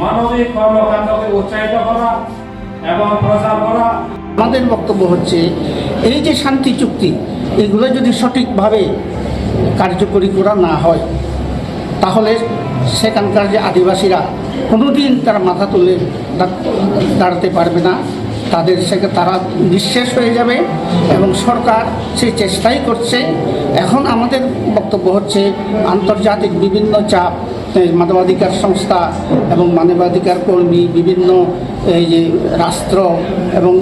মানবিক কর্মকাণ্ডকে উৎসাহিত করা এবং প্রচার করা। আমাদের বক্তব্য হচ্ছে, এই যে শান্তি চুক্তি, এগুলো যদি সঠিকভাবে কার্যকরী করা না হয়, তাহলে সেখানকার যে আদিবাসীরা কোনোদিন তারা মাথা তুলে দাঁড়াতে পারবে না। তাদের সেকে তারা নিঃশেষ হয়ে যাবে এবং সরকার সেই চেষ্টাই করছে। এখন আমাদের বক্তব্য হচ্ছে, আন্তর্জাতিক বিভিন্ন চাপ মানবাধিকার সংস্থা এবং মানবাধিকার কর্মী বিভিন্ন এই যে রাষ্ট্র এবং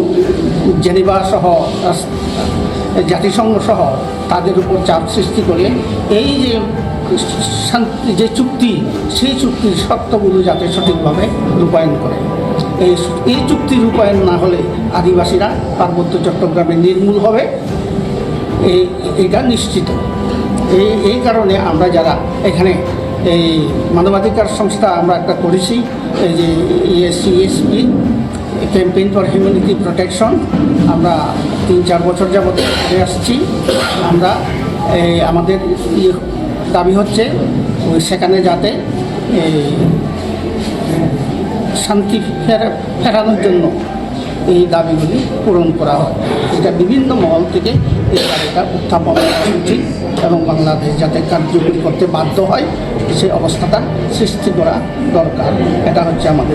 জেনেভা সহ জাতিসংঘ সহ তাদের উপর চাপ সৃষ্টি করে এই যে শান্তি, যে চুক্তি, সেই চুক্তির শর্তগুলো যাতে সঠিকভাবে রূপায়ণ করে। এই এই চুক্তি রূপায়ণ না হলে আদিবাসীরা পার্বত্য চট্টগ্রামে নির্মূল হবে। এই, এটা নিশ্চিত। এই এই কারণে আমরা যারা এখানে এই মানবাধিকার সংস্থা আমরা একটা করেছি, এই যে ESCSP campaign for humanity protection আমরা তিন, চার বছর যাবত করে আসছি। আমরা আমাদের ইয়ে দাবি হচ্ছে সেখানে যাতে এই শান্তি ফেরা, ফেরানোর জন্য এই দাবিগুলি পূরণ করা হয়। এটা বিভিন্ন মহল থেকে এই দাবিটা উত্থাপন করা উচিত এবং বাংলাদেশ যাতে কার্যকরী করতে বাধ্য হয় সেই অবস্থাটা সৃষ্টি করা দরকার। এটা হচ্ছে আমাদের